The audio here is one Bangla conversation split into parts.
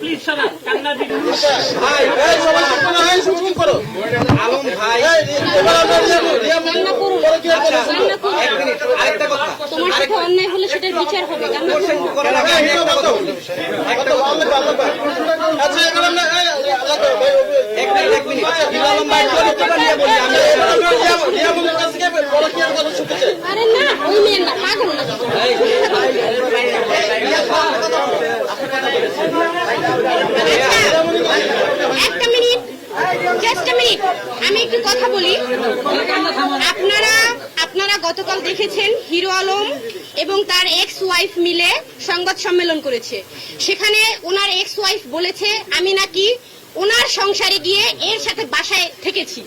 প্লিজ সরান কান্না দিন ভাই এই সবাই আপনারা এই সবাই করো আলম ভাই এবার বলি। রান্না করুন পরে কি আচ্ছা? রান্না করুন এক মিনিট আরেকটা কথা তোমার সাথে অন্যায় হলে সেটার বিচার হবে রান্না করুন একটা কথা বলি। একটা কথা, আল্লাহ আল্লাহ পাক। আচ্ছা এবার আমরা এক মিনিট এক মিনিট আলম ভাই চরিত্রটা নিয়ে বলি আমরা কাছ থেকে পরে কি আর কথা শুনতে চাই? আরে না ওই মেয়ের না পাগল না একটা মিনিট জাস্ট মিনিট আমি একটু কথা বলি। আপনারা আপনারা গতকাল দেখেছেন হিরো আলম এবং তার এক্স ওয়াইফ মিলে সংবাদ সম্মেলন করেছে। সেখানে ওনার এক্স ওয়াইফ বলেছে আমি নাকি ওনার সংসারে গিয়ে এর সাথে বাসায় থেকেছি।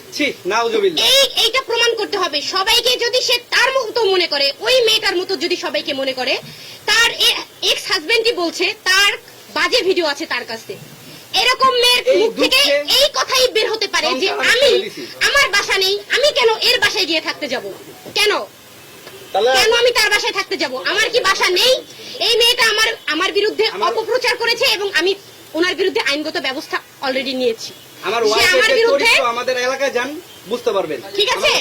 এই এইটা প্রমাণ করতে হবে। সবাইকে যদি সে তার মতো মনে করে ওই মেয়েটার মতো যদি সবাইকে মনে করে তার এক্স হাজবেন্ডই বলছে তার বাজে ভিডিও আছে তার কাছে। এরকম মেয়ের মুখ থেকে এই কথাই বের হতে পারে যে আমি আমার বাসা নেই আমি কেন এর বাসায় গিয়ে থাকতে যাব? কেন? কেন আমি তার বাসায় থাকতে যাব? আমার কি বাসা নেই? এই মেয়েটা আমার আমার বিরুদ্ধে অপপ্রচার করেছে এবং আমি ওনার বিরুদ্ধে আইনগত ব্যবস্থা অলরেডি নিয়েছি। আমার বিরুদ্ধে আমাদের এলাকায় যান বুঝতে পারবেন। ঠিক আছে?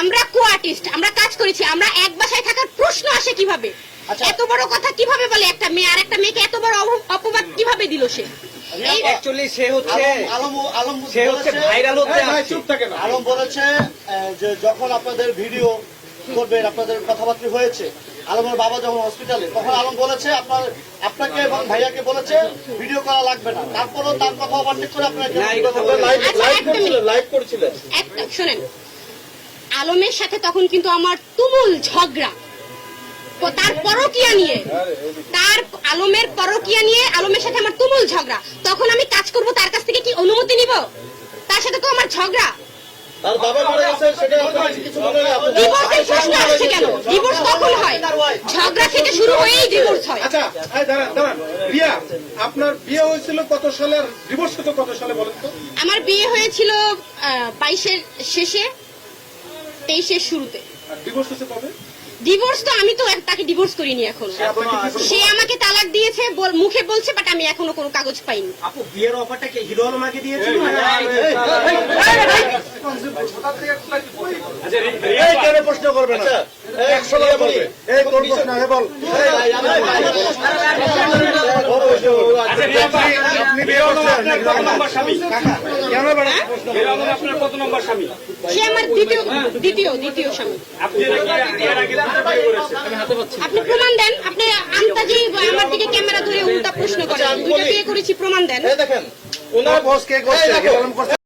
আমার কো আর্টিস্ট আমরা কাজ করেছি আমরা এক বাসায় থাকার প্রশ্ন আসে কীভাবে? আচ্ছা। এত বড় কথা কীভাবে বলে একটা মেয়ে? আর একটা মেয়েকে এত বড় অপবাদ কীভাবে দিল সে? অ্যাকচুয়ালি সে হচ্ছে আলম আলম সে হচ্ছে ভাইরাল হতে এই ভাই, আসছে চুপ থাকে না। আলম বলেছে যে যখন আপনাদের ভিডিও করবেন আপনাদের কথাবার্তা হয়েছে আলমের বাবা যখন হসপিটালে তখন আলম বলেছে আপনার আপনাকে এবং ভাইয়াকে বলেছে ভিডিও করা লাগবে না। তারপরও তার কথা ওভারটেক করে। লাইভ আচ্ছা, করছিলেন। একটা শোনেন। আলমের সাথে তখন কিন্তু আমার তুমুল ঝগড়া। তার পরকিয়া নিয়ে। তার আলমের পরকিয়া নিয়ে আলমের সাথে আমার তুমুল ঝগড়া। তখন আমি কাজ করব তার কাছ থেকে কি অনুমতি নিব? তার সাথে তো আমার ঝগড়া। তার বাবা মারা গেছে সেটা আপনার কিছু মনে নেই আপনি- ডিভোর্সের প্রশ্ন আসছে কেন? ডিভোর্স কখন হয়? ঝগড়া থেকে শুরু হয়েই ডিভোর্স হয়। আচ্ছা এই দাঁড়ান দাঁড়ান। রিয়া আপনার বিয়ে হয়েছিল কত সালে আর ডিভোর্স হতো কত সালে বলেন তো? আমার বিয়ে হয়েছিল বাইশের শেষে তেইশের শুরুতে। আর ডিভোর্স হচ্ছে কবে? ডিভোর্স তো আমি তো এক- তাকে ডিভোর্স করিনি এখন সে আমাকে তালাক দিয়েছে বল- মুখে বলছে বাট আমি এখনও কোনো কাগজ পাইনি আপু বিয়ের অফারটা কি হিরো আলম আগে দিয়েছিল এই কেন প্রশ্ন করবে না আচ্ছা, এই আমি-। আপনি কাকা কেন বেড়া প্রশ্ন আপনার কত নম্বর স্বামী সে আমার দ্বিতীয় দ্বিতীয় দ্বিতীয় স্বামী আপনি এর আগে দুটো বিয়ে করেছেন আপনি প্রমাণ দেন আপনি আন্তাজি আমার দিকে ক্যামেরা ধরে উল্টা প্রশ্ন করেন দুইটা বিয়ে করেছি প্রমাণ দেন দেখেন ওনার বস কে করছে